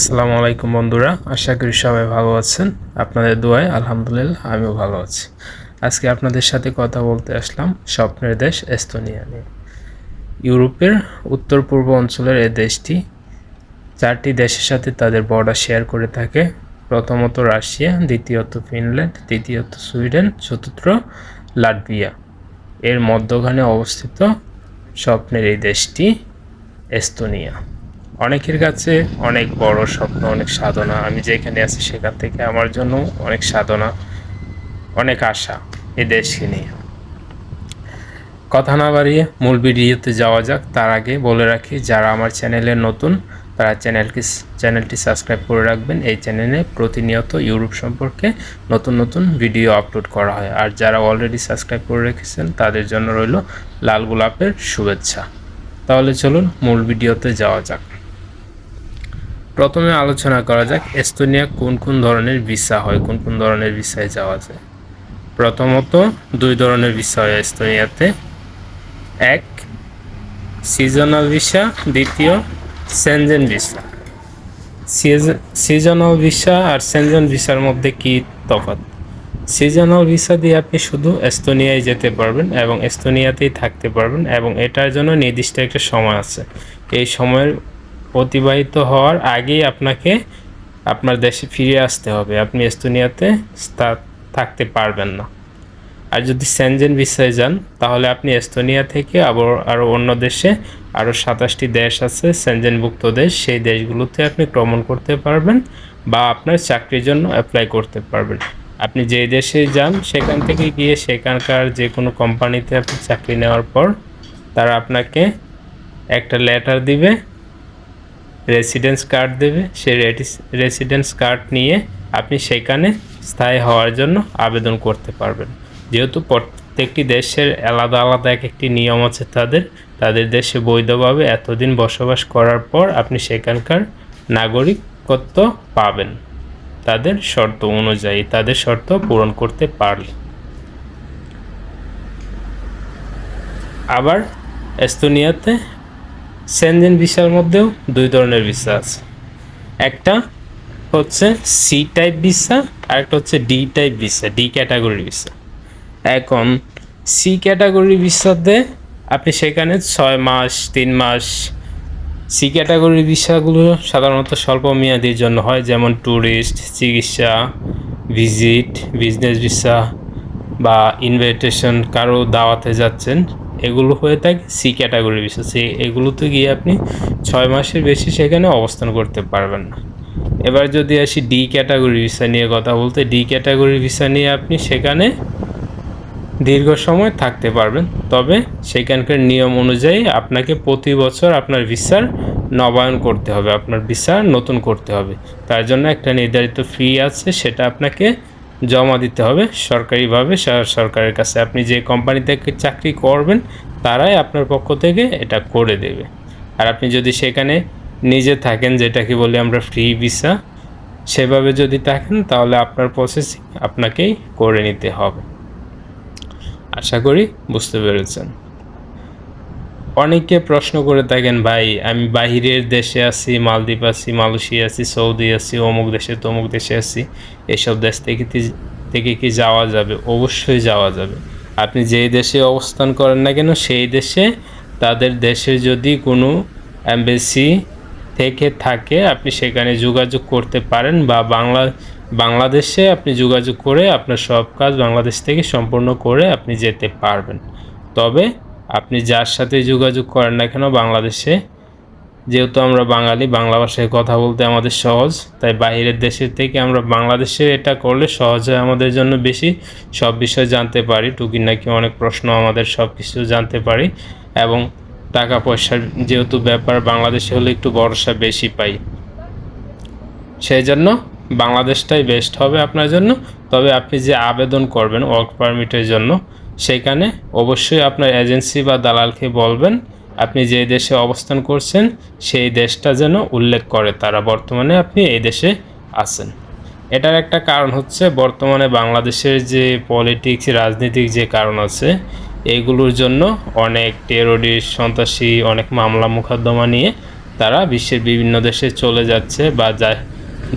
আসসালামু আলাইকুম বন্ধুরা, আশা করি সবাই ভালো আছেন। আপনাদের দোয়ায় আলহামদুলিল্লাহ আমিও ভালো আছি। আজকে আপনাদের সাথে কথা বলতে আসলাম স্বপ্নের দেশ এস্তোনিয়া নিয়ে। ইউরোপের উত্তর পূর্ব অঞ্চলের এই দেশটি চারটি দেশের সাথে তাদের বর্ডার শেয়ার করে থাকে। প্রথমত রাশিয়া, দ্বিতীয়ত ফিনল্যান্ড, তৃতীয়ত সুইডেন, চতুর্থ লাটভিয়া। এর মধ্যখানে অবস্থিত স্বপ্নের এই দেশটি এস্তোনিয়া। অনেকের কাছে অনেক বড় স্বপ্ন, অনেক সাধনা। আমি যেখানে আছি সেখান থেকে আমার জন্য অনেক সাধনা, অনেক আশা এই দেশকে নিয়ে। কথা না বাড়িয়ে মূল ভিডিওতে যাওয়া যাক। তার আগে বলে রাখি, যারা আমার চ্যানেলে নতুন, তারা চ্যানেলকে চ্যানেলটি সাবস্ক্রাইব করে রাখবেন। এই চ্যানেলে প্রতিনিয়ত ইউরোপ সম্পর্কে নতুন নতুন ভিডিও আপলোড করা হয়। আর যারা অলরেডি সাবস্ক্রাইব করে রেখেছেন, তাদের জন্য রইল লাল গোলাপের শুভেচ্ছা। তাহলে চলুন মূল ভিডিওতে যাওয়া যাক। প্রথমে আলোচনা করা যাক এস্তোনিয়া কোন কোন ধরনের ভিসা হয়, কোন কোন ধরনের ভিসায় যাওয়া যায়। প্রথমত দুই ধরনের ভিসা হয় এস্তোনিয়াতে। এক সিজনাল ভিসা দ্বিতীয় সেনজেন ভিসা সিজনাল ভিসা আর সেনজেন ভিসার মধ্যে কি তফাৎ? সিজনাল ভিসা দিয়ে আপনি শুধু এস্তোনিয়ায় যেতে পারবেন এবং এস্তোনিয়াতেই থাকতে পারবেন এবং এটার জন্য নির্দিষ্ট একটা সময় আছে। এই সময়ের অতিবাহিত হওয়ার আগেই আপনাকে আপনার দেশে ফিরে আসতে হবে। আপনি এস্তোনিয়াতে থাকতে পারবেন না। আর যদি সেনজেন ভিসায় যান, তাহলে আপনি এস্তোনিয়া থেকে আবার আরও অন্য দেশে আরও সাতাশটি দেশ আছে, সেনজেনভুক্ত দেশ। সেই দেশগুলোতে আপনি ভ্রমণ করতে পারবেন বা আপনার চাকরির জন্য অ্যাপ্লাই করতে পারবেন। আপনি যেই দেশে যান, সেখান থেকে গিয়ে সেখানকার যে কোনো কোম্পানিতে আপনি চাকরি নেওয়ার পর তারা আপনাকে একটা লেটার দিবে। রেসিডেন্স কার্ড দেবে। সেই রেসিডেন্স কার্ড নিয়ে আপনি সেখানে স্থায়ী হওয়ার জন্য আবেদন করতে পারবেন। যেহেতু প্রত্যেকটি দেশের আলাদা আলাদা এক একটি নিয়ম আছে তাদের তাদের দেশে বৈধভাবে এতদিন বসবাস করার পর আপনি সেখানকার নাগরিকত্ব পাবেন। তাদের শর্ত অনুযায়ী, তাদের শর্ত পূরণ করতে পারলে। আবার এস্তোনিয়াতে সেনজেন ভিসার মধ্যেও দুই ধরনের ভিসা আছে। একটা হচ্ছে সি টাইপ ভিসা আর একটা হচ্ছে ডি টাইপ ভিসা ডি ক্যাটাগরির ভিসা। এখন সি ক্যাটাগরি ভিসাতে আপনি সেখানে ছয় মাস, তিন মাস সি ক্যাটাগরির ভিসাগুলো সাধারণত স্বল্প মেয়াদির জন্য হয়, যেমন ট্যুরিস্ট চিকিৎসা ভিজিট বিজনেস ভিসা বা ইনভাইটেশন কারও দাওয়াতে যাচ্ছেন, এগুলো হয়ে থাকে সি ক্যাটাগরি ভিসা সি এগুলোতে গিয়ে আপনি ছয় মাসের বেশি সেখানে অবস্থান করতে পারবেন না। এবার যদি আসি ডি ক্যাটাগরি ভিসা নিয়ে কথা বলতে ডি ক্যাটাগরি ভিসা নিয়ে আপনি সেখানে দীর্ঘ সময় থাকতে পারবেন। তবে সেখানকার নিয়ম অনুযায়ী আপনাকে প্রতি বছর আপনার ভিসার নবায়ন করতে হবে, আপনার ভিসা নতুন করতে হবে। তার জন্য একটা নির্ধারিত ফি আছে, সেটা আপনাকে জমা দিতে হবে সরকারিভাবে সরকারের কাছে। আপনি যে কোম্পানি থেকে চাকরি করবেন, তারাই আপনার পক্ষ থেকে এটা করে দেবে। আর আপনি যদি সেখানে নিজে থাকেন, যেটা কি বলি আমরা ফ্রি ভিসা সেভাবে যদি থাকেন, তাহলে আপনার প্রসেস আপনাকেই করে নিতে হবে। আশা করি বুঝতে পেরেছেন। অনেকে প্রশ্ন করে থাকেন, ভাই, আমি বাহিরের দেশে আছি, মালদ্বীপ আছি, মালয়েশিয়া আছি, সৌদি আছি, অমুক দেশে তমুক দেশে আছি, এসব দেশ থেকে থেকে কি যাওয়া যাবে? অবশ্যই যাওয়া যাবে। আপনি যেই দেশে অবস্থান করেন না কেন, সেই দেশে তাদের দেশে যদি কোনো অ্যাম্বাসি থেকে থাকে, আপনি সেখানে যোগাযোগ করতে পারেন বা বাংলা, বাংলাদেশে আপনি যোগাযোগ করে আপনার সব কাজ বাংলাদেশ থেকে সম্পূর্ণ করে আপনি যেতে পারবেন। তবে আপনি যার সাথে যোগাযোগ করেন না কেন বাংলাদেশে? যেহেতু আমরা বাঙালি, বাংলা ভাষায় কথা বলতে আমাদের সহজ, তাই বাইরের দেশের থেকে আমরা বাংলাদেশে এটা করলে সহজ হয় আমাদের জন্য বেশি। সব বিষয় জানতে পারি টুকি নাকি অনেক প্রশ্ন আমাদের সব কিছু জানতে পারি। এবং টাকা পয়সার যেহেতু ব্যাপার, বাংলাদেশে হলে একটু ভরসা বেশি পাই। সেই জন্য বাংলাদেশটাই বেস্ট হবে আপনার জন্য। তবে আপনি যে আবেদন করবেন ওয়ার্ক পারমিটের জন্য, সেখানে অবশ্যই আপনার এজেন্সি বা দালালকে বলবেন, আপনি যে দেশে অবস্থান করছেন, সেই দেশটা যেন উল্লেখ করে তারা বর্তমানে আপনি এই দেশে আছেন। এটার একটা কারণ হচ্ছে বর্তমানে বাংলাদেশের যে পলিটিক্স রাজনীতিক যে কারণ আছে এইগুলোর জন্য অনেক টেরোরিস্ট সন্ত্রাসী, অনেক মামলা মোকদ্দমা নিয়ে তারা বিশ্বের বিভিন্ন দেশে চলে যাচ্ছে বা যায়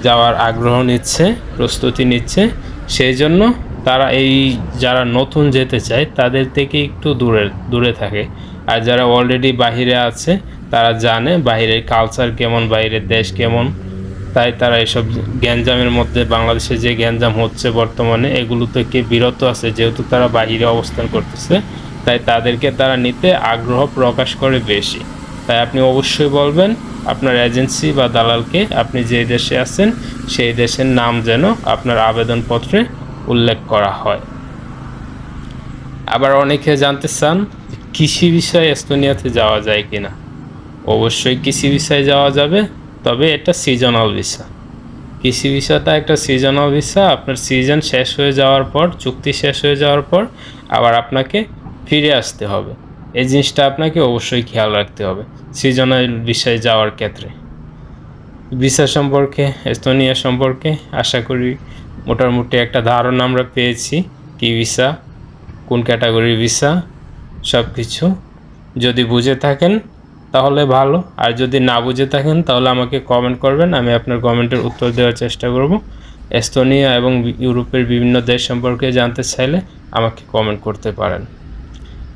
যাওয়ার আগ্রহ নিচ্ছে, প্রস্তুতি নিচ্ছে। সেই জন্য তারা এই যারা নতুন যেতে চায়, তাদের থেকে একটু দূরে দূরে থাকে। আর যারা অলরেডি বাহিরে আছে, তারা জানে বাইরের কালচার কেমন বাইরের দেশ কেমন। তাই তারা এসব গ্যাঞ্জামের মধ্যে, বাংলাদেশে যে গ্যাঞ্জাম হচ্ছে বর্তমানে, এগুলো থেকে বিরত আছে। যেহেতু তারা বাহিরে অবস্থান করতেছে, তাই তাদেরকে তারা নিতে আগ্রহ প্রকাশ করে বেশি। তাই আপনি অবশ্যই বলবেন আপনার এজেন্সি বা দালালকে আপনি যে দেশে আছেন, সেই দেশের নাম যেন আপনার আবেদনপত্রে উল্লেখ করা হয়। আবার অনেকে জানতে চান কৃষি বিষয়ে এস্তোনিয়াতে যাওয়া যায় কি না অবশ্যই কৃষি বিষয়ে যাওয়া যাবে, তবে এটা সিজনাল ভিসা কৃষি ভিসাটা একটা সিজনাল ভিসা আপনার সিজন শেষ হয়ে যাওয়ার পর, চুক্তি শেষ হয়ে যাওয়ার পর আবার আপনাকে ফিরে আসতে হবে। এই জিনিসটা আপনাকে অবশ্যই খেয়াল রাখতে হবে সিজনাল বিষয়ে যাওয়ার ক্ষেত্রে। ভিসা সম্পর্কে এস্তোনিয়া সম্পর্কে আশা করি মোটামুটি একটা ধারণা আমরা পেয়েছি, কি ভিসা, কোন ক্যাটাগরির ভিসা সব কিছু যদি বুঝে থাকেন তাহলে ভালো, আর যদি না বুঝে থাকেন তাহলে আমাকে কমেন্ট করবেন, আমি আপনার কমেন্টের উত্তর দেওয়ার চেষ্টা করব। এস্তোনিয়া এবং ইউরোপের বিভিন্ন দেশ সম্পর্কে জানতে চাইলে আমাকে কমেন্ট করতে পারেন।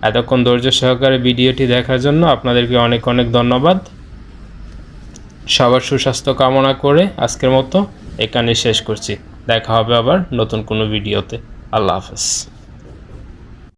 এতক্ষণ ধৈর্য সহকারে ভিডিওটি দেখার জন্য আপনাদেরকে অনেক অনেক ধন্যবাদ। সবার সুস্বাস্থ্য কামনা করে আজকের মতো এখানে শেষ করছি। দেখা হবে আবার নতুন কোনো ভিডিওতে। আল্লাহ হাফেজ।